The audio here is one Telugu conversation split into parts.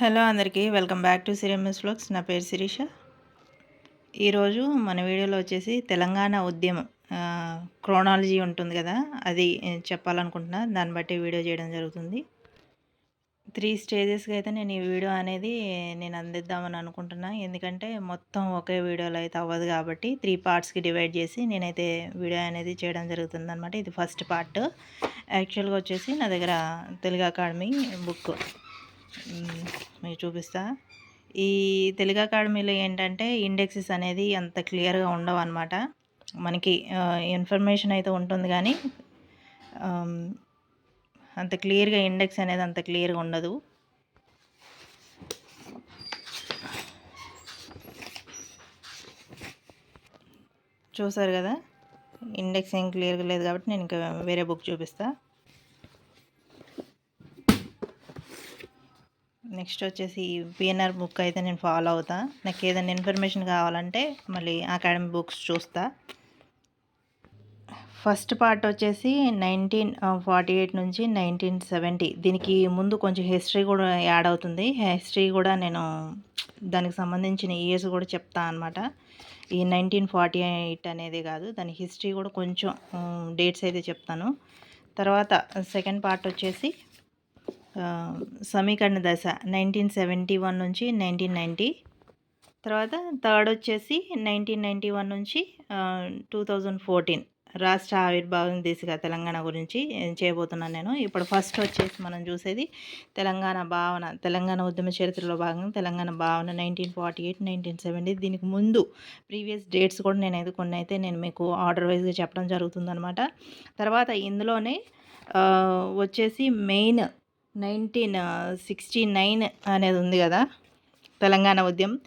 హలో అందరికీ వెల్కమ్ బ్యాక్ టు సిరిఎంఎస్ బ్లాగ్స్. నా పేరు శిరీష. ఈరోజు మన వీడియోలో వచ్చేసి తెలంగాణ ఉద్యమం క్రోనాలజీ ఉంటుంది కదా అది చెప్పాలనుకుంటున్నా. దాన్ని బట్టి వీడియో చేయడం జరుగుతుంది. త్రీ స్టేజెస్కి అయితే నేను ఈ వీడియో అనేది నేను అందిద్దామని అనుకుంటున్నా. ఎందుకంటే మొత్తం ఒకే వీడియోలో అయితే అవ్వదు కాబట్టి త్రీ పార్ట్స్కి డివైడ్ చేసి నేనైతే వీడియో అనేది చేయడం జరుగుతుంది అనమాట ఇది ఫస్ట్ పార్ట్. యాక్చువల్గా వచ్చేసి నా దగ్గర తెలుగు అకాడమీ బుక్. మీకు చూపిస్తా. ఈ తెలుగు అకాడమీలో ఏంటంటే ఇండెక్సెస్ అనేది అంత క్లియర్గా ఉండవు అనమాట మనకి ఇన్ఫర్మేషన్ అయితే ఉంటుంది కానీ అంత క్లియర్గా ఇండెక్స్ అనేది అంత క్లియర్గా ఉండదు. చూసారు కదా? ఇండెక్స్ ఏం క్లియర్గా లేదు కాబట్టి నేను ఇంకా వేరే బుక్ చూపిస్తాను నెక్స్ట్ వచ్చేసి పిఎన్ఆర్ బుక్ అయితే నేను ఫాలో అవుతా. నాకు ఏదైనా ఇన్ఫర్మేషన్ కావాలంటే మళ్ళీ అకాడమీ బుక్స్ చూస్తా. ఫస్ట్ పార్ట్ వచ్చేసి నైన్టీన్ ఫార్టీ ఎయిట్ నుంచి నైన్టీన్ సెవెంటీ దీనికి ముందు కొంచెం హిస్టరీ కూడా యాడ్ అవుతుంది. హిస్టరీ కూడా నేను దానికి సంబంధించిన ఇయర్స్ కూడా చెప్తా అనమాట ఈ నైన్టీన్ ఫార్టీ ఎయిట్ అనేది కాదు. దాని హిస్టరీ కూడా కొంచెం డేట్స్ అయితే చెప్తాను. తర్వాత సెకండ్ పార్ట్ వచ్చేసి సమీకరణ దశ నైన్టీన్ సెవెంటీ వన్ నుంచి నైన్టీన్ నైంటీ తర్వాత థర్డ్ వచ్చేసి నైన్టీన్ నైంటీ వన్ నుంచి టూ థౌజండ్ ఫోర్టీన్. రాష్ట్ర ఆవిర్భావం దిశగా తెలంగాణ గురించి చేయబోతున్నాను నేను. ఇప్పుడు ఫస్ట్ వచ్చేసి మనం చూసేది తెలంగాణ భావన తెలంగాణ ఉద్యమ చరిత్రలో భాగంగా తెలంగాణ భావన nineteen forty eight nineteen seventy. దీనికి ముందు ప్రీవియస్ డేట్స్ కూడా నేను అయితే కొన్ని అయితే నేను మీకు ఆర్డర్ వైజ్గా చెప్పడం జరుగుతుందనమాట తర్వాత ఇందులోనే వచ్చేసి మెయిన్ నైన్టీన్ సిక్స్టీ నైన్ అనేది ఉంది కదా తెలంగాణ ఉద్యమం.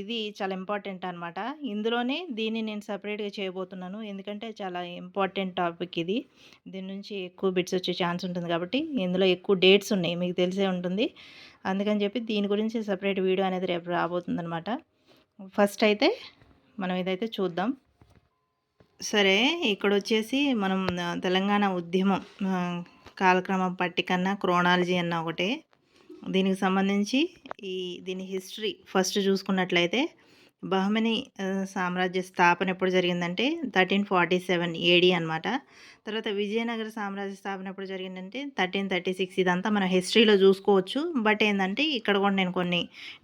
ఇది చాలా ఇంపార్టెంట్ అనమాట ఇందులోనే దీన్ని నేను సపరేట్గా చేయబోతున్నాను. ఎందుకంటే చాలా ఇంపార్టెంట్ టాపిక్ ఇది. దీని నుంచి ఎక్కువ బిట్స్ వచ్చే ఛాన్స్ ఉంటుంది కాబట్టి ఇందులో ఎక్కువ డేట్స్ ఉన్నాయి మీకు తెలిసే ఉంటుంది. అందుకని చెప్పి దీని గురించి సపరేట్ వీడియో అనేది రేపు రాబోతుందనమాట ఫస్ట్ అయితే మనం ఇదైతే చూద్దాం. సరే ఇక్కడ వచ్చేసి మనం తెలంగాణ ఉద్యమం కాలక్రమ పట్టికన్నా క్రోనాలజీ అన్న ఒకటే. దీనికి సంబంధించి ఈ దీని హిస్టరీ ఫస్ట్ చూసుకున్నట్లయితే బహుమని సామ్రాజ్య స్థాపన ఎప్పుడు జరిగిందంటే థర్టీన్ ఫార్టీ సెవెన్ ఏడి అనమాట తర్వాత విజయనగర సామ్రాజ్య స్థాపన ఎప్పుడు జరిగిందంటే థర్టీన్ థర్టీ సిక్స్ ఇదంతా మనం హిస్టరీలో చూసుకోవచ్చు. బట్ ఏంటంటే ఇక్కడ కూడా నేను కొన్ని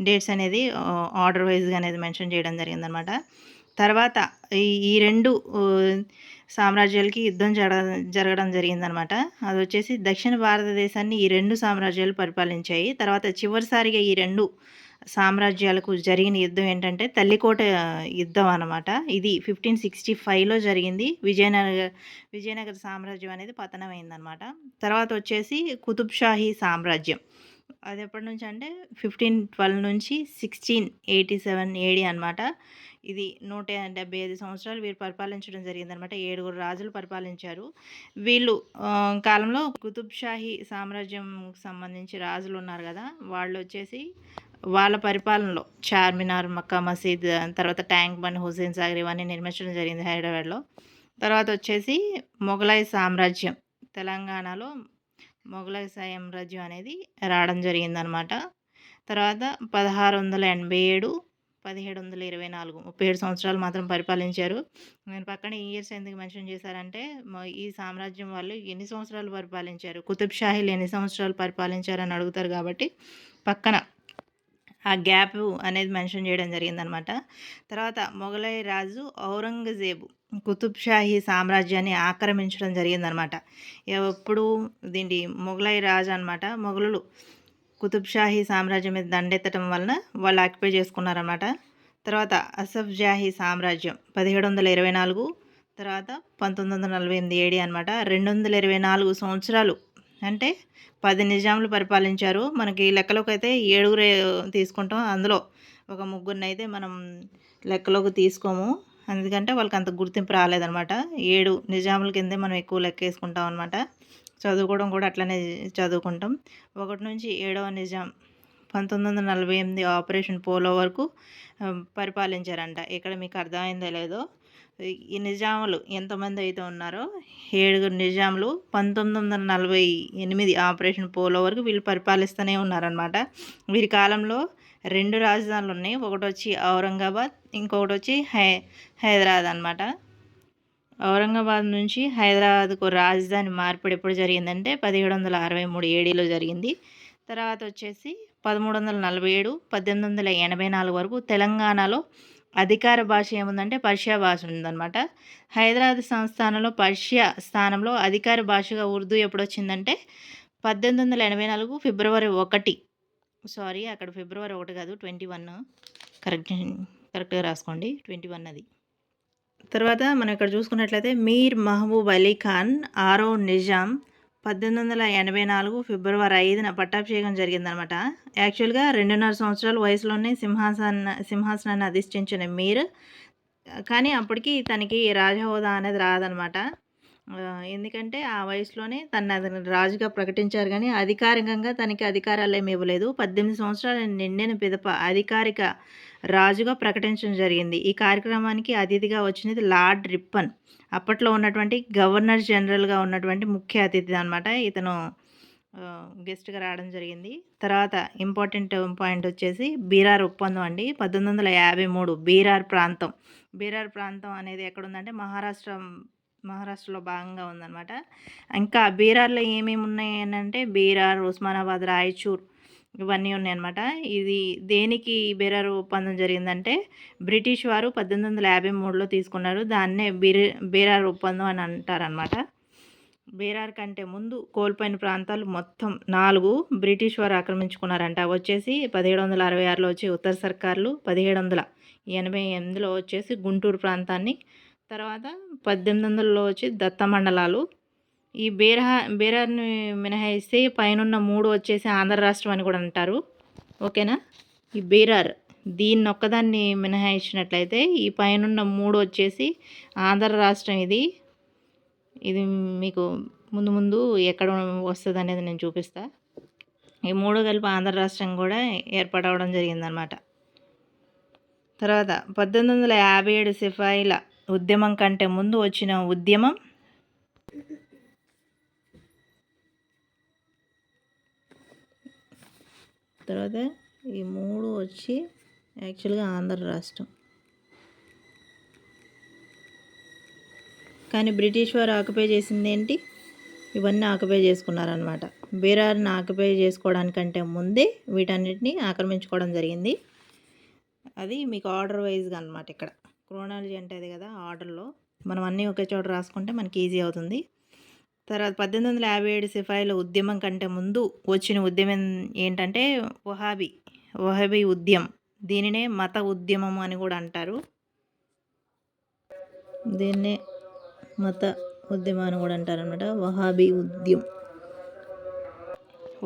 డేట్స్ అనేది ఆర్డర్ వైజ్గా అనేది మెన్షన్ చేయడం జరిగిందనమాట తర్వాత ఈ రెండు సామ్రాజ్యాలకి యుద్ధం జరగ జరగడం జరిగిందనమాట. అది వచ్చేసి దక్షిణ భారతదేశాన్ని ఈ రెండు సామ్రాజ్యాలు పరిపాలించాయి. తర్వాత చివరిసారిగా ఈ రెండు సామ్రాజ్యాలకు జరిగిన యుద్ధం ఏంటంటే తల్లికోట యుద్ధం అనమాట. ఇది ఫిఫ్టీన్ సిక్స్టీ ఫైవ్లో జరిగింది. విజయనగర విజయనగర సామ్రాజ్యం అనేది పతనమైందనమాట. తర్వాత వచ్చేసి కుతుబ్షాహీ సామ్రాజ్యం. అది ఎప్పటి నుంచి అంటే ఫిఫ్టీన్ ట్వెల్వ్ నుంచి సిక్స్టీన్ ఎయిటీ సెవెన్ ఏడి అనమాట. ఇది నూట డెబ్బై ఐదు సంవత్సరాలు వీరు పరిపాలించడం జరిగిందనమాట. ఏడుగురు రాజులు పరిపాలించారు. వీళ్ళు కాలంలో కుతుబ్ షాహీ సామ్రాజ్యం సంబంధించి రాజులు ఉన్నారు కదా వాళ్ళు వచ్చేసి వాళ్ళ పరిపాలనలో చార్మినార్ మక్కా మసీద్ తర్వాత ట్యాంక్ బండ్ హుసేన్ సాగర్ ఇవన్నీ నిర్మించడం జరిగింది హైదరాబాద్లో. తర్వాత వచ్చేసి మొఘలాయి సామ్రాజ్యం తెలంగాణలో మొఘలాయి సామ్రాజ్యం అనేది రావడం జరిగిందనమాట. తర్వాత పదహారు వందల ఎనభై ఏడు పదిహేడు వందల ఇరవై నాలుగు ముప్పై ఏడు సంవత్సరాలు మాత్రం పరిపాలించారు. నేను పక్కన ఇయర్స్ ఎందుకు మెన్షన్ చేశారంటే ఈ సామ్రాజ్యం వాళ్ళు ఎన్ని సంవత్సరాలు పరిపాలించారు? కుతుబ్ షాహీలు ఎన్ని సంవత్సరాలు పరిపాలించారని అడుగుతారు కాబట్టి పక్కన ఆ గ్యాప్ అనేది మెన్షన్ చేయడం జరిగిందనమాట. తర్వాత మొఘలై రాజు ఔరంగజేబు కుతుబ్ షాహీ సామ్రాజ్యాన్ని ఆక్రమించడం జరిగిందనమాట. ఎప్పుడు దీని మొఘలై రాజు అనమాట. మొఘలులు కుతుబ్ షాహీ సామ్రాజ్యం మీద దండెత్తడం వలన వాళ్ళు ఆక్యుపై చేసుకున్నారన్నమాట. తర్వాత అసఫ్ జాహీ సామ్రాజ్యం పదిహేడు వందల ఇరవై నాలుగు తర్వాత పంతొమ్మిది వందల నలభై ఎనిమిది ఏడి అనమాట రెండు వందల ఇరవై నాలుగు సంవత్సరాలు అంటే పది నిజాములు పరిపాలించారు. మనకి లెక్కలోకి అయితే ఏడుగురు తీసుకుంటాం. అందులో ఒక ముగ్గురిని అయితే మనం లెక్కలోకి తీసుకోము. ఎందుకంటే వాళ్ళకి అంత గుర్తింపు రాలేదనమాట ఏడు నిజాముల కిందే మనం ఎక్కువ లెక్క వేసుకుంటాం అనమాట చదువుకోవడం కూడా అట్లనే చదువుకుంటాం. ఒకటి నుంచి ఏడవ నిజాం పంతొమ్మిది వందల నలభై ఎనిమిది ఆపరేషన్ పోలో వరకు పరిపాలించారంట. ఇక్కడ మీకు అర్థమైందో లేదో ఈ నిజాములు ఎంతమంది అయితే ఉన్నారో ఏడుగురు నిజాములు పంతొమ్మిది వందల నలభై ఎనిమిది ఆపరేషన్ పోలో వరకు వీళ్ళు పరిపాలిస్తూనే ఉన్నారనమాట వీరి కాలంలో రెండు రాజధానులు ఉన్నాయి. ఒకటి వచ్చి ఔరంగాబాద్ ఇంకొకటి వచ్చి హై హైదరాబాద్ అనమాట ఔరంగాబాద్ నుంచి హైదరాబాద్కు రాజధాని మార్పిడి ఎప్పుడు జరిగిందంటే పదిహేడు వందల అరవై మూడు ఏడీలో జరిగింది. తర్వాత వచ్చేసి పదమూడు వందల నలభై ఏడు పద్దెనిమిది వందల ఎనభై నాలుగు వరకు తెలంగాణలో అధికార భాష ఏముందంటే పర్షియా భాష ఉందన్నమాట. హైదరాబాద్ సంస్థానంలో పర్షియా స్థానంలో అధికార భాషగా ఉర్దూ ఎప్పుడు వచ్చిందంటే పద్దెనిమిది వందల ఎనభై నాలుగు ఫిబ్రవరి ఒకటి. సారీ అక్కడ ఫిబ్రవరి ఒకటి కాదు ట్వంటీ వన్. కరెక్ట్ కరెక్ట్గా రాసుకోండి ట్వంటీ వన్ అది. తర్వాత మనం ఇక్కడ చూసుకున్నట్లయితే మీర్ మహబూబ్ అలీ ఖాన్ ఆరో నిజాం పద్దెనిమిది వందల ఎనభై నాలుగు ఫిబ్రవరి ఐదున పట్టాభిషేకం జరిగిందనమాట. యాక్చువల్గా రెండున్నర సంవత్సరాల వయసులోనే సింహాసన సింహాసనాన్ని అధిష్ఠించిన మీర్. కానీ అప్పటికి తనకి రాజహోదా అనేది రాదనమాట. ఎందుకంటే ఆ వయసులోనే తన రాజుగా ప్రకటించారు కానీ అధికారికంగా తనకి అధికారాలు ఏమి ఇవ్వలేదు. పద్దెనిమిది సంవత్సరాలు నిండిన పిదప అధికారిక రాజుగా ప్రకటించడం జరిగింది. ఈ కార్యక్రమానికి అతిథిగా వచ్చినది లార్డ్ రిప్పన్. అప్పట్లో ఉన్నటువంటి గవర్నర్ జనరల్గా ఉన్నటువంటి ముఖ్య అతిథి అనమాట ఇతను గెస్ట్గా రావడం జరిగింది. తర్వాత ఇంపార్టెంట్ పాయింట్ వచ్చేసి బీరార్ ఒప్పందం అండి. పద్దెనిమిది వందల యాభై మూడు బీరార్ ప్రాంతం. బీరార్ ప్రాంతం అనేది ఎక్కడుందంటే మహారాష్ట్ర మహారాష్ట్రలో భాగంగా ఉందన్నమాట. ఇంకా బీరార్లో ఏమేమి ఉన్నాయి అంటే బీరార్ ఉస్మానాబాద్ రాయచూర్ ఇవన్నీ ఉన్నాయన్నమాట. ఇది దేనికి బీరార్ ఒప్పందం జరిగిందంటే బ్రిటిష్ వారు పద్దెనిమిది వందల యాభై మూడులో తీసుకున్నారు. దాన్నే బీర బీరార్ ఒప్పందం అని అంటారనమాట బీరార్ కంటే ముందు కోల్పోయిన ప్రాంతాలు మొత్తం నాలుగు బ్రిటిష్ వారు ఆక్రమించుకున్నారంట. వచ్చేసి పదిహేడు వందల అరవై ఆరులో వచ్చి ఉత్తర సర్కార్లు పదిహేడు వందల ఎనభై ఎనిమిదిలో వచ్చేసి గుంటూరు ప్రాంతాన్ని తర్వాత పద్దెనిమిది వందలలో వచ్చి దత్త మండలాలు ఈ బీరహ బీరార్ని మినహాయిస్తే పైనున్న మూడు వచ్చేసి ఆంధ్ర రాష్ట్రం అని కూడా అంటారు. ఓకేనా? ఈ బీరార్ దీన్ని ఒక్కదాన్ని మినహాయించినట్లయితే ఈ పైనున్న మూడు వచ్చేసి ఆంధ్ర రాష్ట్రం ఇది. ఇది మీకు ముందు ముందు ఎక్కడ వస్తుంది అనేది నేను చూపిస్తా. ఈ మూడు కలిపి ఆంధ్ర రాష్ట్రం కూడా ఏర్పడవడం జరిగిందనమాట తర్వాత పద్దెనిమిది వందల యాభై ఏడు సిఫాయిల ఉద్యమం కంటే ముందు వచ్చిన ఉద్యమం తర్వాత ఈ మూడు వచ్చి యాక్చువల్గా ఆంధ్ర రాష్ట్రం. కానీ బ్రిటిష్ వారు ఆక్యుపై చేసింది ఏంటి? ఇవన్నీ ఆక్యుపై చేసుకున్నారనమాట బీరార్ని ఆక్యుపై చేసుకోవడానికంటే ముందే వీటన్నిటిని ఆక్రమించుకోవడం జరిగింది. అది మీకు ఆర్డర్ వైజ్గా అనమాట ఇక్కడ. క్రోనాలజీ అంటే అది కదా ఆర్డర్లో. మనం అన్నీ ఒకే చోట రాసుకుంటే మనకి ఈజీ అవుతుంది. తర్వాత పద్దెనిమిది వందల యాభై ఏడు సిఫాయిల ఉద్యమం కంటే ముందు వచ్చిన ఉద్యమం ఏంటంటే వహాబీ వహాబీ ఉద్యమం. దీనినే మత ఉద్యమం అని కూడా అంటారు. దీన్నే మత ఉద్యమం అని కూడా అంటారు అనమాట వహాబీ ఉద్యమం.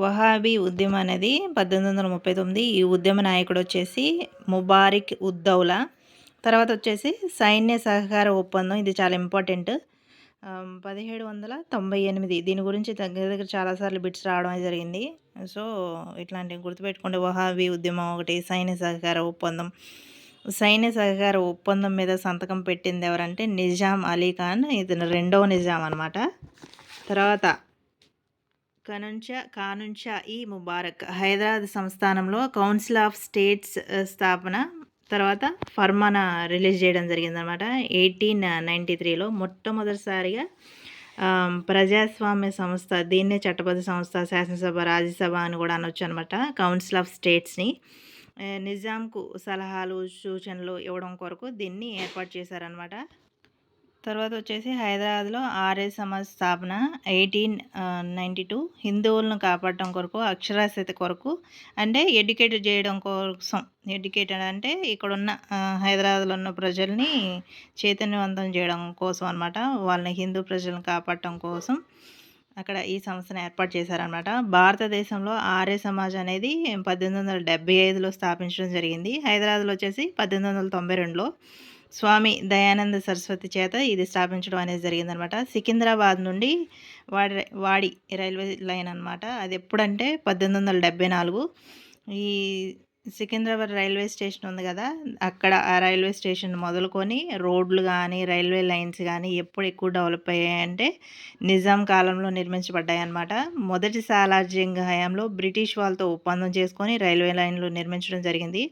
వహాబీ ఉద్యమం అనేది పద్దెనిమిది వందల ముప్పై తొమ్మిది ఈ ఉద్యమ నాయకుడు వచ్చేసి ముబారిక్ ఉద్దౌలా తర్వాత వచ్చేసి సైన్య సహకార ఒప్పందం. ఇది చాలా ఇంపార్టెంట్. పదిహేడు వందల తొంభై ఎనిమిది. దీని గురించి దగ్గర దగ్గర చాలాసార్లు బిట్స్ రావడం జరిగింది. సో ఇట్లాంటివి గుర్తుపెట్టుకుంటే వహాబీ ఉద్యమం ఒకటి సైన్య సహకార ఒప్పందం. సైన్య సహకార ఒప్పందం మీద సంతకం పెట్టింది ఎవరంటే నిజాం అలీ ఖాన్. ఇతను రెండవ నిజాం అనమాట తర్వాత కనుంచ కానుంచ ఈ ముబారక్ హైదరాబాద్ సంస్థానంలో కౌన్సిల్ ఆఫ్ స్టేట్స్ స్థాపన తర్వాత ఫర్మాన రిలీజ్ చేయడం జరిగిందనమాట ఎయిటీన్ నైంటీ త్రీలో మొట్టమొదటిసారిగా ప్రజాస్వామ్య సంస్థ దీన్నే చట్టబద్ధ సంస్థ శాసనసభ రాజ్యసభ అని కూడా అనొచ్చు అనమాట కౌన్సిల్ ఆఫ్ స్టేట్స్ని నిజాంకు సలహాలు సూచనలు ఇవ్వడం కొరకు దీన్ని ఏర్పాటు చేశారనమాట తర్వాత వచ్చేసి హైదరాబాద్లో ఆర్య సమాజ్ స్థాపన ఎయిటీన్ నైంటీ టూ హిందువులను కాపాడటం కొరకు అక్షరాస్యత కొరకు అంటే ఎడ్యుకేట్ చేయడం కోసం. ఎడ్యుకేటెడ్ అంటే ఇక్కడున్న హైదరాబాద్లో ఉన్న ప్రజల్ని చైతన్యవంతం చేయడం కోసం అనమాట వాళ్ళని హిందూ ప్రజలను కాపాడటం కోసం అక్కడ ఈ సంస్థను ఏర్పాటు చేశారనమాట భారతదేశంలో ఆర్య సమాజ్ అనేది పద్దెనిమిది వందల డెబ్బై ఐదులో స్థాపించడం జరిగింది. హైదరాబాద్లో వచ్చేసి పద్దెనిమిది వందల తొంభై రెండులో స్వామి దయానంద సరస్వతి చేత ఇది స్థాపించడం అనేది జరిగిందనమాట. సికింద్రాబాద్ నుండి వాడి వాడి రైల్వే లైన్ అనమాట అది ఎప్పుడంటే పద్దెనిమిది వందల డెబ్బై నాలుగు. ఈ సికింద్రాబాద్ రైల్వే స్టేషన్ ఉంది కదా అక్కడ ఆ రైల్వే స్టేషన్ మొదలుకొని రోడ్లు కానీ రైల్వే లైన్స్ కానీ ఎప్పుడు ఎక్కువ డెవలప్ అయ్యాయంటే నిజాం కాలంలో నిర్మించబడ్డాయి అనమాట మొదటి సాలార్జింగ్ హయాంలో బ్రిటిష్ వాళ్ళతో ఒప్పందం చేసుకొని రైల్వే లైన్లు నిర్మించడం జరిగింది.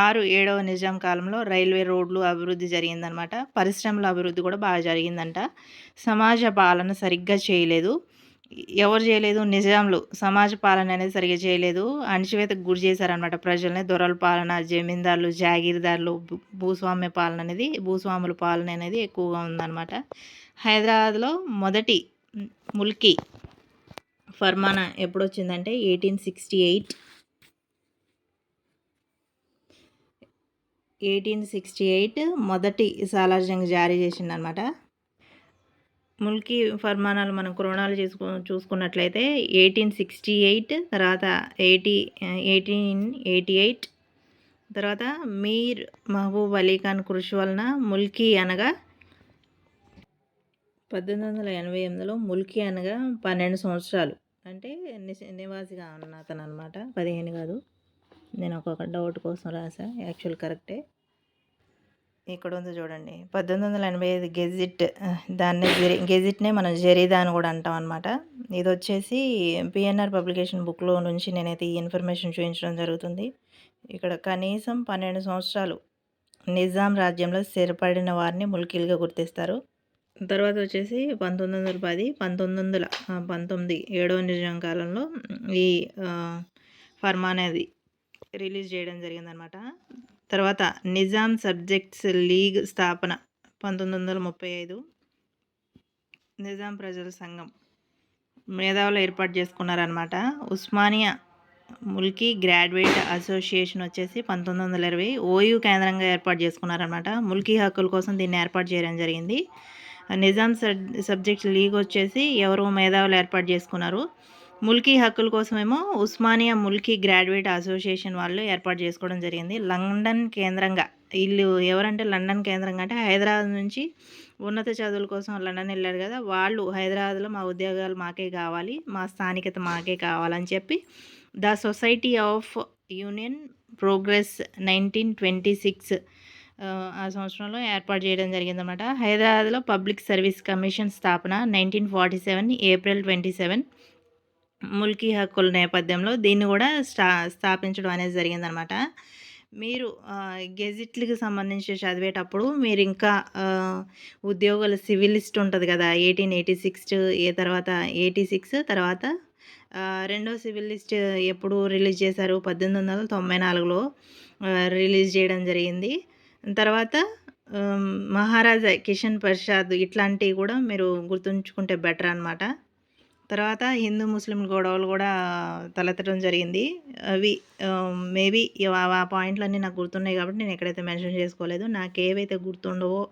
ఆరు ఏడవ నిజాం కాలంలో రైల్వే రోడ్లు అభివృద్ధి జరిగిందనమాట పరిశ్రమల అభివృద్ధి కూడా బాగా జరిగిందంట. సమాజ పాలన సరిగ్గా చేయలేదు. ఎవరు చేయలేదు నిజాంలు సమాజ పాలన అనేది సరిగ్గా చేయలేదు. అణచివేతకు గురి చేశారనమాట ప్రజల్ని. దొరల పాలన జమీందారులు జాగీర్దారులు భూస్వామ్య పాలన అనేది భూస్వాముల పాలన అనేది ఎక్కువగా ఉందన్నమాట. హైదరాబాద్లో మొదటి ముల్కీ ఫర్మానా ఎప్పుడు వచ్చిందంటే eighteen sixty eight. Eighteen sixty eight మొదటి సాలార్జంగ్ జారీ చేసిందనమాట ముల్కీ ఫర్మానాలు మనం క్రోనాలు చేసుకు చూసుకున్నట్లయితే ఎయిటీన్ సిక్స్టీ ఎయిట్ తర్వాత ఎయిటీ ఎయిటీన్ ఎయిటీ ఎయిట్ తర్వాత మీర్ మహబూబ్ అలీ ఖాన్ కృషి వలన ముల్కీ అనగా పద్దెనిమిది వందల ఎనభై ఎనిమిదిలో ముల్కీ అనగా పన్నెండు సంవత్సరాలు. అంటే నివాసిగా ఉన్న అతను అనమాట పదిహేను కాదు. నేను ఒక్కొక్క డౌట్ కోసం రాసా యాక్చువల్ కరెక్టే. ఇక్కడ ఉంది చూడండి. పద్దెనిమిది వందల ఎనభై ఐదు గెజిట్ దాన్ని జెరి గెజిట్నే మనం జరీదా అని కూడా అంటాం అనమాట ఇది వచ్చేసి పిఎన్ఆర్ పబ్లికేషన్ బుక్లో నుంచి నేనైతే ఈ ఇన్ఫర్మేషన్ చూపించడం జరుగుతుంది. ఇక్కడ కనీసం పన్నెండు సంవత్సరాలు నిజాం రాజ్యంలో స్థిరపడిన వారిని ముల్కీలుగా గుర్తిస్తారు. తర్వాత వచ్చేసి పంతొమ్మిది వందల పది పంతొమ్మిది వందల పంతొమ్మిది ఏడవ నిజాం కాలంలో ఈ ఫర్మా అనేది రిలీజ్ చేయడం జరిగిందనమాట తర్వాత నిజాం సబ్జెక్ట్స్ లీగ్ స్థాపన పంతొమ్మిది వందల ముప్పై ఐదు. నిజాం ప్రజల సంఘం మేధావులు ఏర్పాటు చేసుకున్నారనమాట ఉస్మానియా ముల్కీ గ్రాడ్యుయేట్ అసోసియేషన్ వచ్చేసి పంతొమ్మిది వందల ఇరవై. ఓయూ కేంద్రంగా ఏర్పాటు చేసుకున్నారనమాట ముల్కీ హక్కుల కోసం దీన్ని ఏర్పాటు చేయడం జరిగింది. నిజాం సబ్జెక్ట్ లీగ్ వచ్చేసి ఎవరు మేధావులు ఏర్పాటు చేసుకున్నారు. ముల్కీ హక్కుల కోసమేమో ఉస్మానియా ముల్కీ గ్రాడ్యుయేట్ అసోసియేషన్ వాళ్ళు ఏర్పాటు చేసుకోవడం జరిగింది. లండన్ కేంద్రంగా వీళ్ళు ఎవరంటే లండన్ కేంద్రంగా అంటే హైదరాబాద్ నుంచి ఉన్నత చదువుల కోసం లండన్ వెళ్ళారు కదా వాళ్ళు హైదరాబాద్లో మా ఉద్యోగాలు మాకే కావాలి మా స్థానికత మాకే కావాలని చెప్పి the society of union progress nineteen twenty six ఆ సంవత్సరంలో ఏర్పాటు చేయడం జరిగిందన్నమాట. హైదరాబాద్లో పబ్లిక్ సర్వీస్ కమిషన్ స్థాపన nineteen forty seven April twenty seven. Mulki హక్కుల నేపథ్యంలో దీన్ని కూడా స్టా స్థాపించడం అనేది జరిగిందనమాట. మీరు గెజిట్లకు సంబంధించి చదివేటప్పుడు మీరు ఇంకా ఉద్యోగుల సివిల్ లిస్ట్ ఉంటుంది కదా ఎయిటీన్ ఎయిటీ సిక్స్ ఏ తర్వాత ఎయిటీ సిక్స్ తర్వాత రెండో సివిల్ లిస్ట్ ఎప్పుడు రిలీజ్ చేశారు? పద్దెనిమిది వందల తొంభై నాలుగులో రిలీజ్ చేయడం జరిగింది. తర్వాత మహారాజా కిషన్ ప్రసాద్ ఇట్లాంటివి కూడా మీరు గుర్తుంచుకుంటే బెటర్ అనమాట తర్వాత హిందూ ముస్లిం గొడవలు కూడా తలెత్తడం జరిగింది. అవి మేబీ ఆ పాయింట్లన్నీ నాకు గుర్తున్నాయి కాబట్టి నేను ఎక్కడైతే మెన్షన్ చేసుకోలేదు. నాకు ఏవైతే గుర్తుండవో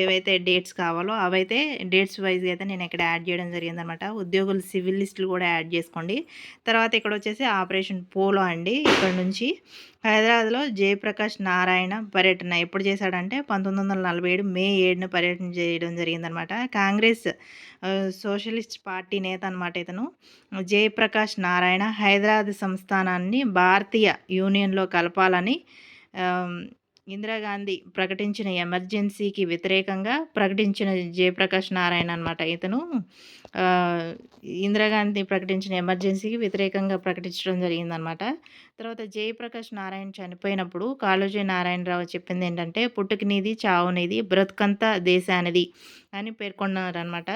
ఏవైతే డేట్స్ కావాలో అవైతే డేట్స్ వైజ్గా అయితే నేను ఇక్కడ యాడ్ చేయడం జరిగిందనమాట. ఉద్యోగులు సివిల్ లిస్టులు కూడా యాడ్ చేసుకోండి. తర్వాత ఇక్కడ వచ్చేసి ఆపరేషన్ పోలో అండి. ఇక్కడ నుంచి హైదరాబాద్లో జయప్రకాష్ నారాయణ పర్యటన ఎప్పుడు చేశాడంటే పంతొమ్మిది వందల నలభై ఏడు మే ఏడున పర్యటన చేయడం జరిగిందనమాట. కాంగ్రెస్ సోషలిస్ట్ పార్టీ నేత అనమాట ఇతను. జయప్రకాష్ నారాయణ హైదరాబాద్ సంస్థానాన్ని భారతీయ యూనియన్లో కలపాలని ఇందిరాగాంధీ ప్రకటించిన ఎమర్జెన్సీకి వ్యతిరేకంగా ప్రకటించిన జయప్రకాష్ నారాయణ అనమాట ఇతను. ఇందిరాగాంధీ ప్రకటించిన ఎమర్జెన్సీకి వ్యతిరేకంగా ప్రకటించడం జరిగిందనమాట తర్వాత జయప్రకాష్ నారాయణ చనిపోయినప్పుడు కాళోజీ నారాయణరావు చెప్పింది ఏంటంటే పుట్టుకనిది చావునిది బ్రతుకంతా దేశానిది అని పేర్కొన్నారనమాట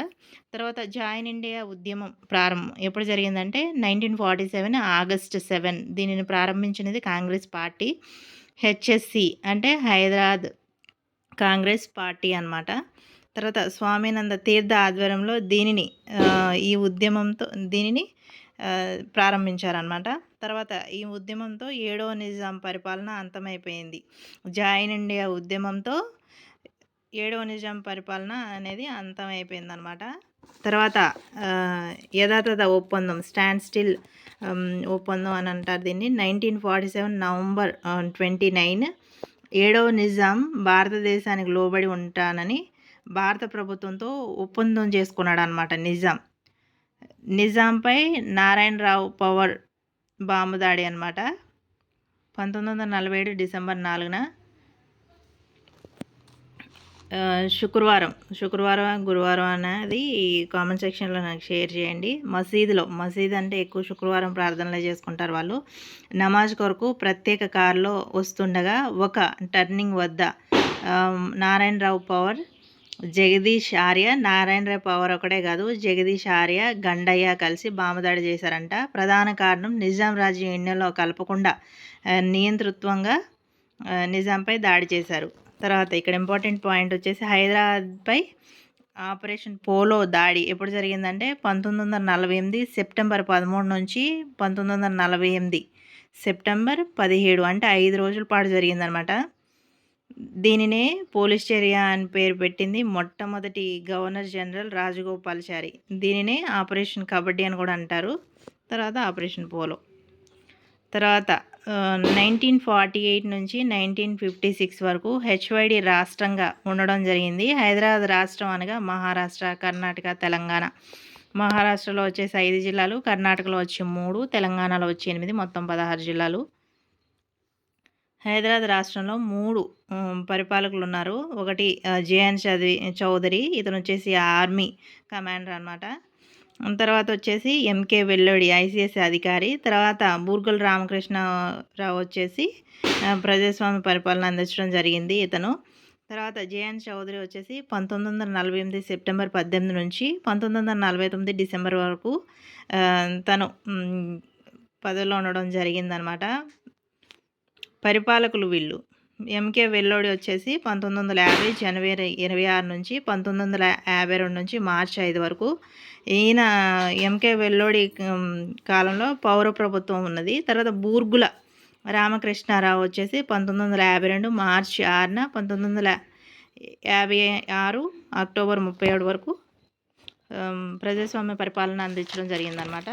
తర్వాత జాయిన్ ఇండియా ఉద్యమం ప్రారంభం ఎప్పుడు జరిగిందంటే nineteen forty seven August seven దీనిని ప్రారంభించినది కాంగ్రెస్ పార్టీ హెచ్ఎస్సి అంటే హైదరాబాద్ కాంగ్రెస్ పార్టీ అనమాట తర్వాత స్వామినంద తీర్థ ఆధ్వర్యంలో దీనిని ఈ ఉద్యమంతో దీనిని ప్రారంభించారనమాట తర్వాత ఈ ఉద్యమంతో ఏడవ నిజాం పరిపాలన అంతమైపోయింది. జాయిన్ ఇండియా ఉద్యమంతో ఏడవ నిజాం పరిపాలన అనేది అంతమైపోయింది అనమాట తర్వాత యథాతథ ఒప్పందం స్టాండ్ స్టిల్ ఒప్పందం అని అంటారు దీన్ని. Nineteen forty seven November twenty nine ఏడవ నిజాం భారతదేశానికి లోబడి ఉంటానని భారత ప్రభుత్వంతో ఒప్పందం చేసుకున్నాడు అనమాట నిజాం. నిజాంపై నారాయణరావు పవర్ బాంబు దాడి అనమాట పంతొమ్మిది వందల నలభై ఏడు డిసెంబర్ నాలుగున శుక్రవారం శుక్రవారం గురువారం అనేది కామెంట్ సెక్షన్లో నాకు షేర్ చేయండి. మసీదులో మసీద్ అంటే ఎక్కువ శుక్రవారం ప్రార్థనలు చేసుకుంటారు వాళ్ళు. నమాజ్ కొరకు ప్రత్యేక కారులో వస్తుండగా ఒక టర్నింగ్ వద్ద నారాయణరావు పవర్ జగదీష్ ఆర్య నారాయణరావు పవర్ ఒకటే కాదు జగదీష్ ఆర్య గండయ్య కలిసి బామదాడి చేశారంట. ప్రధాన కారణం నిజాం రాజ్యం ఎన్నెలో కలపకుండా నియంతృత్వంగా నిజాంపై దాడి చేశారు. తర్వాత ఇక్కడ ఇంపార్టెంట్ పాయింట్ వచ్చేసి హైదరాబాద్పై ఆపరేషన్ పోలో దాడి ఎప్పుడు జరిగిందంటే పంతొమ్మిది వందల నలభై ఎనిమిది సెప్టెంబర్ పదమూడు నుంచి పంతొమ్మిది వందల నలభై ఎనిమిది. సెప్టెంబర్ పదిహేడు అంటే ఐదు రోజుల పాటు జరిగిందనమాట. దీనినే పోలీస్ చర్య అని పేరు పెట్టింది మొట్టమొదటి గవర్నర్ జనరల్ రాజగోపాల్చారి దీనినే ఆపరేషన్ కబడ్డీ అని కూడా అంటారు. తర్వాత ఆపరేషన్ పోలో. తర్వాత నైన్టీన్ ఫార్టీ ఎయిట్ నుంచి నైన్టీన్ ఫిఫ్టీ సిక్స్ వరకు హెచ్వైడి రాష్ట్రంగా ఉండడం జరిగింది. హైదరాబాద్ రాష్ట్రం అనగా మహారాష్ట్ర కర్ణాటక తెలంగాణ. మహారాష్ట్రలో వచ్చేసి ఐదు జిల్లాలు కర్ణాటకలో వచ్చి మూడు తెలంగాణలో వచ్చి ఎనిమిది మొత్తం పదహారు జిల్లాలు. హైదరాబాద్ రాష్ట్రంలో మూడు పరిపాలకులు ఉన్నారు ఒకటి జేఎన్ చౌదరి చౌదరి ఇతను వచ్చేసి ఆర్మీ కమాండర్ అనమాట తర్వాత వచ్చేసి ఎంకే వెల్లోడి ఐసిఎస్ అధికారి. తర్వాత బూర్గుల రామకృష్ణరావు వచ్చేసి ప్రజాస్వామ్య పరిపాలన అందించడం జరిగింది ఇతను. తర్వాత జేఎన్ చౌదరి వచ్చేసి పంతొమ్మిది వందల నలభై ఎనిమిది సెప్టెంబర్ పద్దెనిమిది నుంచి పంతొమ్మిది వందల నలభై తొమ్మిది డిసెంబర్ వరకు తను పదవిలో ఉండడం జరిగిందనమాట పరిపాలకులు వీళ్ళు. ఎంకే వెల్లోడి వచ్చేసి పంతొమ్మిది వందల యాభై జనవరి ఇరవై ఆరు నుంచి పంతొమ్మిది వందల యాభై రెండు నుంచి మార్చి ఐదు వరకు. ఈయన ఎంకే వెల్లోడి కాలంలో పౌర ప్రభుత్వం ఉన్నది. తర్వాత బూర్గుల రామకృష్ణారావు వచ్చేసి పంతొమ్మిది వందల యాభై రెండు మార్చి ఆరున పంతొమ్మిది వందల యాభై ఆరు అక్టోబర్ ముప్పై ఏడు వరకు ప్రజాస్వామ్య పరిపాలన అందించడం జరిగిందనమాట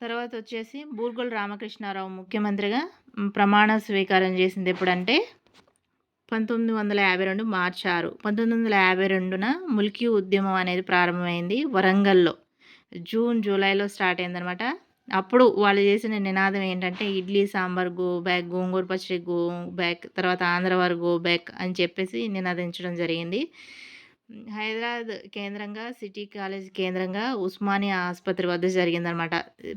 తర్వాత వచ్చేసి బూర్గుల రామకృష్ణారావు ముఖ్యమంత్రిగా ప్రమాణ స్వీకారం చేసింది ఎప్పుడంటే పంతొమ్మిది వందల యాభై రెండు మార్చి ఆరు. పంతొమ్మిది వందల యాభై రెండున ముల్కీ ఉద్యమం అనేది ప్రారంభమైంది వరంగల్లో. జూన్ జూలైలో స్టార్ట్ అయిందనమాట అప్పుడు వాళ్ళు చేసిన నినాదం ఏంటంటే idli sambar go back gongura pachadi go back తర్వాత ఆంధ్రవారు గో బ్యాక్ అని చెప్పేసి నినాదించడం జరిగింది. హైదరాబాద్ కేంద్రంగా సిటీ కాలేజ్ కేంద్రంగా ఉస్మానియా ఆసుపత్రి వద్ద జరిగిందనమాట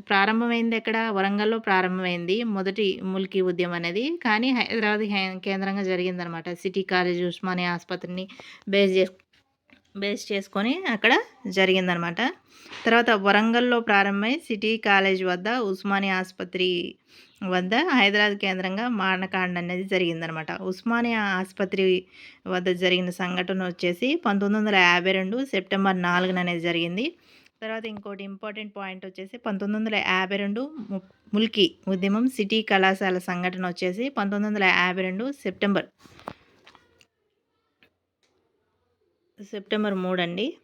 ప్రారంభమైంది ఎక్కడ? వరంగల్లో ప్రారంభమైంది. మొదటి ముల్కీ ఉద్యమం అనేది. కానీ హైదరాబాద్ హే- కేంద్రంగా జరిగిందనమాట సిటీ కాలేజ్ ఉస్మానియా ఆసుపత్రిని బేస్ చేసు బేస్ చేసుకొని అక్కడ జరిగిందనమాట తర్వాత వరంగల్లో ప్రారంభమై సిటీ కాలేజ్ వద్ద ఉస్మానియా ఆసుపత్రి వద్ద హైదరాబాద్ కేంద్రంగా మారణకాండ అనేది జరిగిందనమాట. ఉస్మానియా ఆసుపత్రి వద్ద జరిగిన సంఘటన వచ్చేసి పంతొమ్మిది వందల యాభై రెండు సెప్టెంబర్ నాలుగున అనేది జరిగింది. తర్వాత ఇంకోటి ఇంపార్టెంట్ పాయింట్ వచ్చేసి పంతొమ్మిది వందల యాభై రెండు ము- ముల్కీ ఉద్యమం సిటీ కళాశాల సంఘటన వచ్చేసి పంతొమ్మిది వందల యాభై రెండు సెప్టెంబర్. సెప్టెంబర్ మూడు అండి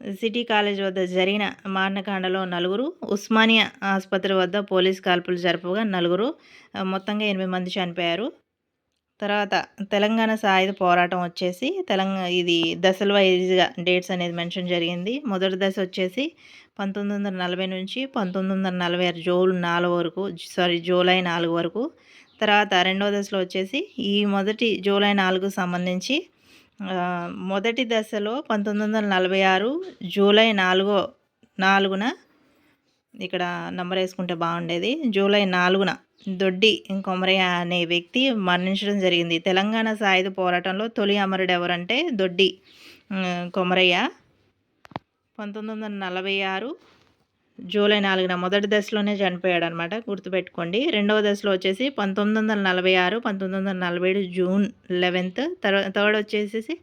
సిటీ కాలేజ్ వద్ద జరిగిన మారణకాండలో నలుగురు ఉస్మానియా ఆసుపత్రి వద్ద పోలీస్ కాల్పులు జరుపుగా నలుగురు మొత్తంగా ఎనిమిది మంది చనిపోయారు. తర్వాత తెలంగాణ సాయుధ పోరాటం వచ్చేసి తెలంగాణ ఇది దశల వైజ్గా డేట్స్ అనేది మెన్షన్ జరిగింది. మొదటి దశ వచ్చేసి పంతొమ్మిది వందల నలభై నుంచి పంతొమ్మిది వందల నలభై ఆరు జూన్ నాలుగు వరకు సారీ జూలై నాలుగు వరకు. తర్వాత రెండవ దశలో వచ్చేసి ఈ మొదటి జూలై నాలుగు సంబంధించి మొదటి దశలో పంతొమ్మిది వందల నలభై ఆరు జూలై నాలుగో నాలుగున ఇక్కడ నంబర్ వేసుకుంటే బాగుండేది. జూలై నాలుగున దొడ్డి కొమరయ్య అనే వ్యక్తి మరణించడం జరిగింది. తెలంగాణ సాయుధ పోరాటంలో తొలి అమరుడు ఎవరంటే దొడ్డి కొమరయ్య. పంతొమ్మిది వందల నలభై ఆరు జూలై నాలుగున మొదటి దశలోనే చనిపోయాడు అనమాట గుర్తుపెట్టుకోండి. రెండవ దశలో వచ్చేసి పంతొమ్మిది వందల నలభై ఆరు పంతొమ్మిది వందల నలభై ఏడు జూన్ లెవెన్త్. తర్వాత థర్డ్ వచ్చేసి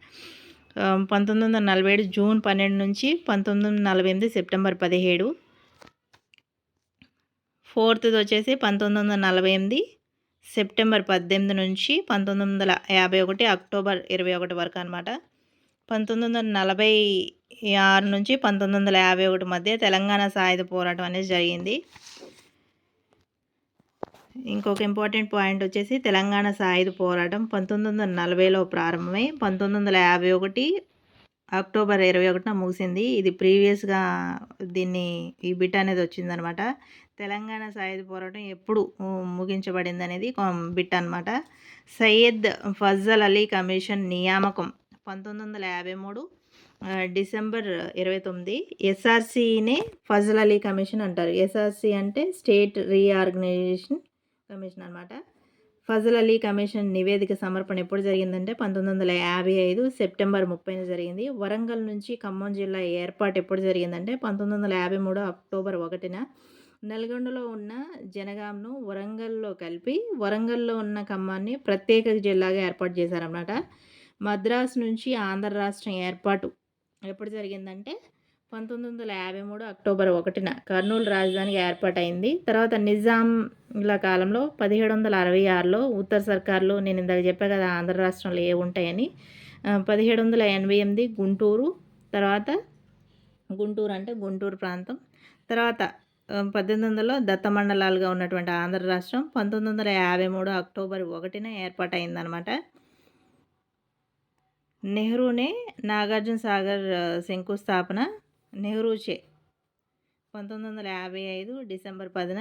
పంతొమ్మిది వందల నలభై ఏడు జూన్ పన్నెండు నుంచి పంతొమ్మిది వందల నలభై ఎనిమిది సెప్టెంబర్ పదిహేడు. ఫోర్త్ది వచ్చేసి పంతొమ్మిది వందల నలభై ఎనిమిది సెప్టెంబర్ పద్దెనిమిది నుంచి పంతొమ్మిది వందల యాభై ఒకటి అక్టోబర్ ఇరవై ఒకటి వరకు అనమాట పంతొమ్మిది వందల నలభై ఆరు నుంచి పంతొమ్మిది వందల యాభై ఒకటి మధ్య తెలంగాణ సాయుధ పోరాటం అనేది జరిగింది. ఇంకొక ఇంపార్టెంట్ పాయింట్ వచ్చేసి తెలంగాణ సాయుధ పోరాటం పంతొమ్మిది వందల నలభైలో ప్రారంభమై పంతొమ్మిది వందల యాభై ఒకటి అక్టోబర్ ఇరవై ఒకటిన ముగిసింది. ఇది ప్రీవియస్గా దీన్ని ఈ బిట్ అనేది వచ్చిందనమాట. తెలంగాణ సాయుధ పోరాటం ఎప్పుడు ముగించబడింది అనేది బిట్ అనమాట. సయ్యద్ ఫజల్ అలీ కమిషన్ నియామకం పంతొమ్మిది వందల యాభై మూడు డిసెంబర్ ఇరవై తొమ్మిది. ఎస్ఆర్సీనే ఫజల్ అలీ కమిషన్ అంటారు. ఎస్ఆర్సీ అంటే స్టేట్ రీఆర్గనైజేషన్ కమిషన్ అనమాట ఫజల్ అలీ కమిషన్ నివేదిక సమర్పణ ఎప్పుడు జరిగిందంటే పంతొమ్మిది వందల యాభై ఐదు సెప్టెంబర్ ముప్పైన జరిగింది. వరంగల్ నుంచి ఖమ్మం జిల్లా ఏర్పాటు ఎప్పుడు జరిగిందంటే పంతొమ్మిది వందల యాభై మూడు అక్టోబర్ ఒకటిన. నల్గొండలో ఉన్న జనగాంను వరంగల్లో కలిపి వరంగల్లో ఉన్న ఖమ్మాన్ని ప్రత్యేక జిల్లాగా ఏర్పాటు చేశారన్నమాట. మద్రాసు నుంచి ఆంధ్ర రాష్ట్రం ఏర్పాటు ఎప్పుడు జరిగిందంటే పంతొమ్మిది వందల యాభై మూడు అక్టోబర్ ఒకటిన కర్నూలు రాజధానికి ఏర్పాటైంది. తర్వాత నిజాంల కాలంలో పదిహేడు వందల అరవై ఆరులో ఉత్తర సర్కార్లో నేను ఇందాక చెప్పా కదా ఆంధ్ర రాష్ట్రంలో ఏ ఉంటాయని పదిహేడు వందల ఎనభై ఎనిమిది గుంటూరు తర్వాత గుంటూరు అంటే గుంటూరు ప్రాంతం తర్వాత పద్దెనిమిది వందలలో దత్త మండలాలుగా ఉన్నటువంటి ఆంధ్ర రాష్ట్రం పంతొమ్మిది వందల యాభై మూడు అక్టోబర్ ఒకటిన ఏర్పాటైందనమాట నెహ్రూనే నాగార్జున సాగర్ శంకుస్థాపన నెహ్రూచే పంతొమ్మిది వందల యాభై ఐదు డిసెంబర్ పదిన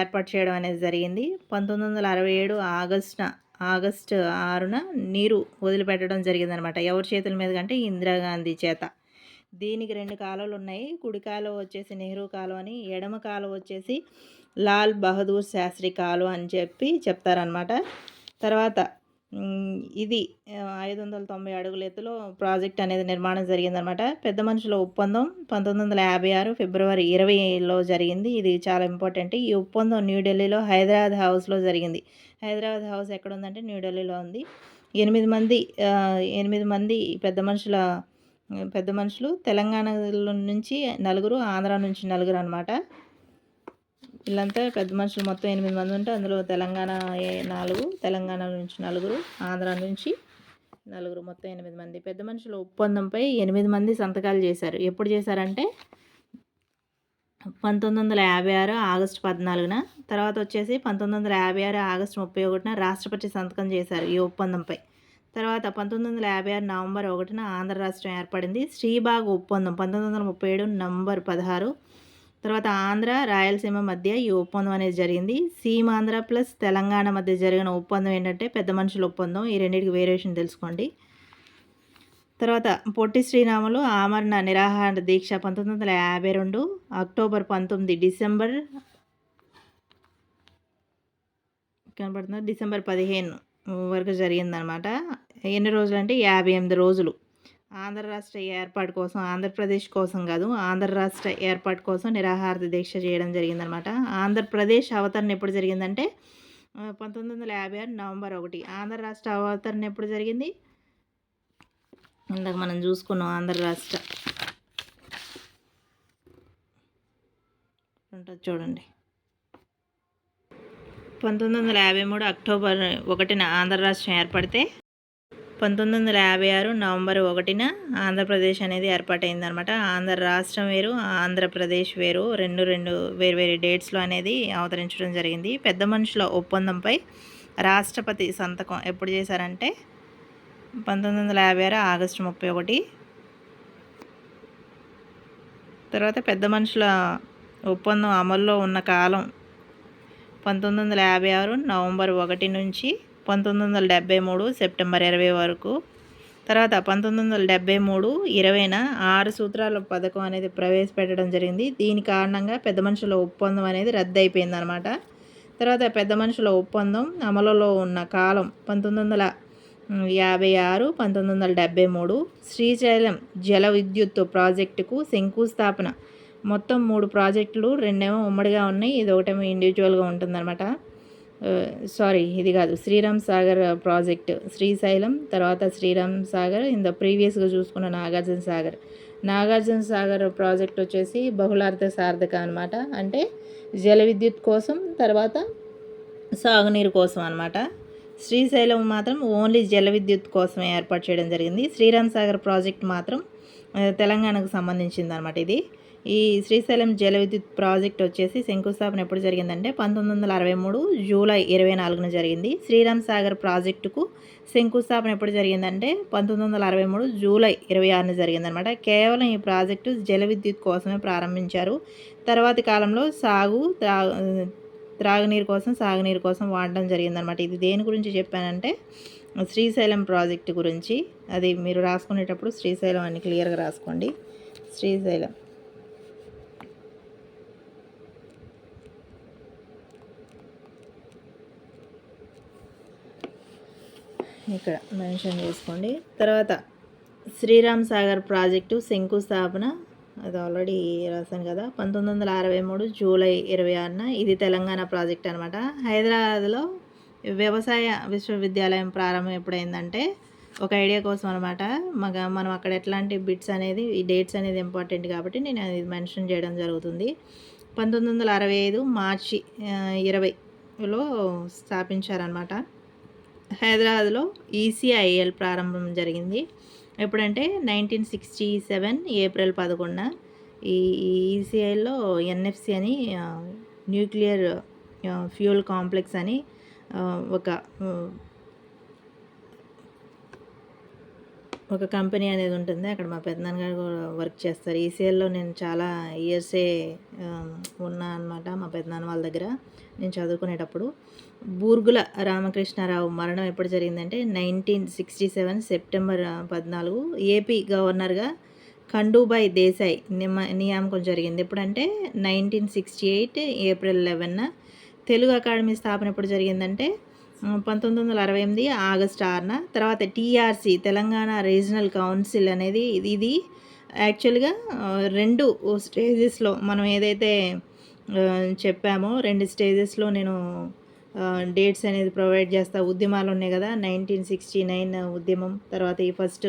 ఏర్పాటు చేయడం అనేది జరిగింది. పంతొమ్మిది వందల అరవై ఏడు ఆగస్టున ఆగస్టు ఆరున నీరు వదిలిపెట్టడం జరిగిందనమాట. ఎవరి చేతుల మీద కంటే ఇందిరాగాంధీ చేత. దీనికి రెండు కాలువలు ఉన్నాయి. కుడి కాలువ వచ్చేసి నెహ్రూ కాలువ అని ఎడమ కాలువ వచ్చేసి లాల్ బహదూర్ శాస్త్రి కాలువ అని చెప్పి చెప్తారనమాట. తర్వాత ఇది ఐదు వందల తొంభై అడుగుల ఎత్తులో ప్రాజెక్ట్ అనేది నిర్మాణం జరిగిందనమాట పెద్ద మనుషుల ఒప్పందం పంతొమ్మిది వందల యాభై ఆరు ఫిబ్రవరి ఇరవైలో జరిగింది. ఇది చాలా ఇంపార్టెంట్. ఈ ఒప్పందం న్యూఢిల్లీలో హైదరాబాద్ హౌస్లో జరిగింది. హైదరాబాద్ హౌస్ ఎక్కడ ఉందంటే న్యూఢిల్లీలో ఉంది. ఎనిమిది మంది ఎనిమిది మంది పెద్ద మనుషుల పెద్ద మనుషులు తెలంగాణలో నుంచి నలుగురు ఆంధ్ర నుంచి నలుగురు అనమాట వీళ్ళంతా పెద్ద మనుషులు మొత్తం ఎనిమిది మంది ఉంటే అందులో తెలంగాణ నాలుగు తెలంగాణ నుంచి నలుగురు ఆంధ్ర నుంచి నలుగురు మొత్తం ఎనిమిది మంది. పెద్ద మనుషుల ఒప్పందంపై ఎనిమిది మంది సంతకాలు చేశారు. ఎప్పుడు చేశారంటే పంతొమ్మిది వందల యాభై ఆరు ఆగస్టు పద్నాలుగున తర్వాత వచ్చేసి పంతొమ్మిది వందల యాభై ఆరు ఆగస్టు ముప్పై ఒకటిన రాష్ట్రపతి సంతకం చేశారు ఈ ఒప్పందంపై. తర్వాత పంతొమ్మిది వందల యాభై ఆరు నవంబర్ ఒకటిన ఆంధ్ర రాష్ట్రం ఏర్పడింది. శ్రీబాగ్ ఒప్పందం పంతొమ్మిది వందల ముప్పై ఏడు నంబర్ పదహారు తర్వాత ఆంధ్ర రాయలసీమ మధ్య ఈ ఒప్పందం అనేది జరిగింది. సీమాంధ్ర ప్లస్ తెలంగాణ మధ్య జరిగిన ఒప్పందం ఏంటంటే పెద్ద మనుషుల ఒప్పందం. ఈ రెండింటికి వేరియేషన్ తెలుసుకోండి. తర్వాత పొట్టి శ్రీరాములు ఆమరణ నిరాహార దీక్ష పంతొమ్మిది వందల యాభై రెండు అక్టోబర్ పంతొమ్మిది డిసెంబర్ కనపడుతుంది డిసెంబర్ పదిహేను వరకు జరిగిందనమాట ఎన్ని రోజులు అంటే యాభై ఎనిమిది రోజులు. ఆంధ్ర రాష్ట్ర ఏర్పాటు కోసం ఆంధ్రప్రదేశ్ కోసం కాదు ఆంధ్ర రాష్ట్ర ఏర్పాటు కోసం నిరాహార దీక్ష చేయడం జరిగిందనమాట ఆంధ్రప్రదేశ్ అవతరణ ఎప్పుడు జరిగిందంటే పంతొమ్మిది వందల యాభై ఆరు నవంబర్ ఒకటి. ఆంధ్ర రాష్ట్ర అవతరణ ఎప్పుడు జరిగింది? ఇందాక మనం చూసుకున్నాం ఆంధ్ర రాష్ట్ర. ఉంటుంది చూడండి. పంతొమ్మిది వందల యాభై మూడు అక్టోబర్ ఒకటిన ఆంధ్ర రాష్ట్రం ఏర్పడితే పంతొమ్మిది వందల యాభై ఆరు నవంబర్ ఒకటిన ఆంధ్రప్రదేశ్ అనేది ఏర్పాటైందనమాట ఆంధ్ర రాష్ట్రం వేరు ఆంధ్రప్రదేశ్ వేరు. రెండు రెండు వేరు వేరు డేట్స్లో అనేది అవతరించడం జరిగింది. పెద్ద మనుషుల ఒప్పందంపై రాష్ట్రపతి సంతకం ఎప్పుడు చేశారంటే పంతొమ్మిది వందల యాభై ఆరు ఆగస్టు ముప్పై ఒకటి. తర్వాత పెద్ద మనుషుల ఒప్పందం అమల్లో ఉన్న కాలం పంతొమ్మిది వందల యాభై ఆరు నవంబర్ ఒకటి నుంచి పంతొమ్మిది వందల డెబ్బై మూడు సెప్టెంబర్ ఇరవై వరకు. తర్వాత పంతొమ్మిది వందల డెబ్బై మూడు ఇరవైన ఆరు సూత్రాల పథకం అనేది ప్రవేశపెట్టడం జరిగింది. దీని కారణంగా పెద్ద మనుషుల ఒప్పందం అనేది రద్దు అయిపోయింది అనమాట తర్వాత పెద్ద మనుషుల ఒప్పందం అమలులో ఉన్న కాలం పంతొమ్మిది వందల యాభై ఆరు పంతొమ్మిది వందల డెబ్బై మూడు. శ్రీశైలం జల విద్యుత్ ప్రాజెక్టుకు శంకుస్థాపన. మొత్తం మూడు ప్రాజెక్టులు రెండేమో ఉమ్మడిగా ఉన్నాయి ఇది ఒకటేమో ఇండివిజువల్గా ఉంటుందన్నమాట. సారీ ఇది కాదు. శ్రీరామ్ సాగర్ ప్రాజెక్ట్ శ్రీశైలం తర్వాత శ్రీరామ్ సాగర్ ఇంత ప్రీవియస్గా చూసుకున్న నాగార్జున సాగర్. నాగార్జున సాగర్ ప్రాజెక్ట్ వచ్చేసి బహుళార్థ సార్థక అనమాట అంటే జల విద్యుత్ కోసం తర్వాత సాగునీరు కోసం అనమాట శ్రీశైలం మాత్రం ఓన్లీ జల విద్యుత్ కోసమే ఏర్పాటు చేయడం జరిగింది. శ్రీరామ్ సాగర్ ప్రాజెక్ట్ మాత్రం తెలంగాణకు సంబంధించింది అనమాట ఇది. ఈ శ్రీశైలం జల విద్యుత్ ప్రాజెక్ట్ వచ్చేసి శంకుస్థాపన ఎప్పుడు జరిగిందంటే పంతొమ్మిది వందల అరవై మూడు జూలై ఇరవై నాలుగున జరిగింది. శ్రీరామ్ సాగర్ ప్రాజెక్టుకు శంకుస్థాపన ఎప్పుడు జరిగిందంటే పంతొమ్మిది వందల అరవై మూడు జూలై ఇరవై ఆరున జరిగిందనమాట కేవలం ఈ ప్రాజెక్టు జల విద్యుత్ కోసమే ప్రారంభించారు. తర్వాతి కాలంలో సాగు త్రా త్రాగునీరు కోసం సాగునీరు కోసం వాడడం జరిగిందనమాట ఇది దేని గురించి చెప్పానంటే శ్రీశైలం ప్రాజెక్టు గురించి. అది మీరు రాసుకునేటప్పుడు శ్రీశైలం అని క్లియర్గా రాసుకోండి. శ్రీశైలం. ఇక్కడ మెన్షన్ చేసుకోండి. తర్వాత శ్రీరామ్ సాగర్ ప్రాజెక్టు శంకుస్థాపన అది ఆల్రెడీ రాశాను కదా పంతొమ్మిది వందల అరవై మూడు జూలై ఇరవై ఆరున ఇది తెలంగాణ ప్రాజెక్ట్ అనమాట హైదరాబాద్లో వ్యవసాయ విశ్వవిద్యాలయం ప్రారంభం ఎప్పుడైందంటే ఒక ఐడియా కోసం అనమాట మగ మనం అక్కడ ఎట్లాంటి బిట్స్ అనేది ఈ డేట్స్ అనేది ఇంపార్టెంట్ కాబట్టి నేను అది మెన్షన్ చేయడం జరుగుతుంది. పంతొమ్మిది వందల అరవై ఐదు మార్చి ఇరవైలో స్థాపించారనమాట హైదరాబాద్లో ఈసీఐఎల్ ప్రారంభం జరిగింది. ఎప్పుడంటే నైన్టీన్ సిక్స్టీ సెవెన్ ఏప్రిల్ పదకొండున ఈ ఈసీఐలో ఎన్ఎఫ్సి అని న్యూక్లియర్ ఫ్యూయల్ కాంప్లెక్స్ అని ఒక ఒక కంపెనీ అనేది ఉంటుంది. అక్కడ మా పెద్దనాన్నగారు కూడా వర్క్ చేస్తారు. ఈసీఎల్లో నేను చాలా ఇయర్సే ఉన్నా అనమాట మా పెద్దనాన్న వాళ్ళ దగ్గర. నేను చదువుకునేటప్పుడు బూర్గుల రామకృష్ణారావు మరణం ఎప్పుడు జరిగిందంటే నైన్టీన్ సిక్స్టీ సెవెన్ సెప్టెంబర్ పద్నాలుగు. ఏపీ గవర్నర్గా ఖండూబాయ్ దేశాయ్ నిమ నియామకం జరిగింది. ఎప్పుడంటే నైన్టీన్ సిక్స్టీ ఎయిట్ ఏప్రిల్ లెవెన్న తెలుగు అకాడమీ స్థాపన ఎప్పుడు జరిగిందంటే పంతొమ్మిది వందల అరవై ఎనిమిది ఆగస్ట్ ఆరున. తర్వాత టీఆర్సీ తెలంగాణ రీజనల్ కౌన్సిల్ అనేది ఇది యాక్చువల్గా రెండు స్టేజెస్లో మనం ఏదైతే చెప్పామో రెండు స్టేజెస్లో నేను డేట్స్ అనేది ప్రొవైడ్ చేస్తా. ఉద్యమాలు ఉన్నాయి కదా నైన్టీన్ సిక్స్టీ నైన్ ఉద్యమం. తర్వాత ఈ ఫస్ట్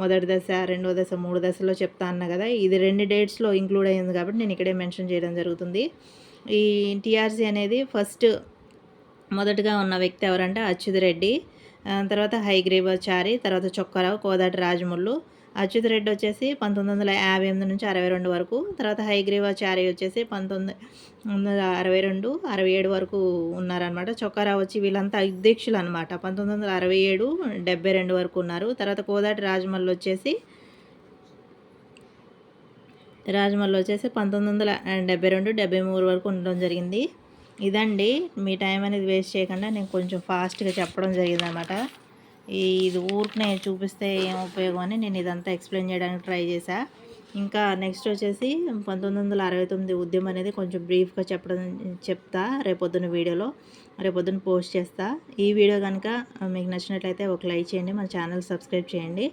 మొదటి దశ రెండో దశ మూడు దశలో చెప్తా అన్న కదా ఇది రెండు డేట్స్లో ఇంక్లూడ్ అయ్యింది కాబట్టి నేను ఇక్కడే మెన్షన్ చేయడం జరుగుతుంది. ఈ టీఆర్సీ అనేది ఫస్ట్ మొదటగా ఉన్న వ్యక్తి ఎవరంటే అచ్యుత్ రెడ్డి తర్వాత హైగ్రీవాచారి తర్వాత చొక్కారావు కోదాటి రాజముళ్ళు అచ్యుత్ రెడ్డి వచ్చేసి పంతొమ్మిది వందల యాభై ఎనిమిది నుంచి అరవై రెండు వరకు తర్వాత హైగ్రీవాచారి వచ్చేసి పంతొమ్మిది వందల అరవై రెండు అరవై ఏడు వరకు ఉన్నారనమాట చొక్కారావు వచ్చి వీళ్ళంతా అధ్యక్షులు అనమాట పంతొమ్మిది వందల అరవై ఏడు డెబ్బై రెండు వరకు ఉన్నారు. తర్వాత కోదాటి రాజమల్లు వచ్చేసి రాజమల్లు వచ్చేసి పంతొమ్మిది వందల డెబ్బై రెండు డెబ్బై మూడు వరకు ఉండడం జరిగింది. ఇదండి. మీ టైం అనేది వేస్ట్ చేయకుండా నేను కొంచెం ఫాస్ట్గా చెప్పడం జరిగిందనమాట. ఇది ఊరికి చూపిస్తే ఏం ఉపయోగం అని నేను ఇదంతా ఎక్స్ప్లెయిన్ చేయడానికి ట్రై చేశా. ఇంకా నెక్స్ట్ వచ్చేసి పంతొమ్మిది వందల అరవై తొమ్మిది ఉద్యమం అనేది కొంచెం బ్రీఫ్గా చెప్పడం చెప్తా. రేపొద్దున వీడియోలో రేపొద్దున పోస్ట్ చేస్తా. ఈ వీడియో కనుక మీకు నచ్చినట్లయితే ఒక లైక్ చేయండి. మన ఛానల్ సబ్స్క్రైబ్ చేయండి.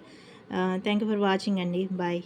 థ్యాంక్ యూ ఫర్ వాచింగ్ అండి. బాయ్.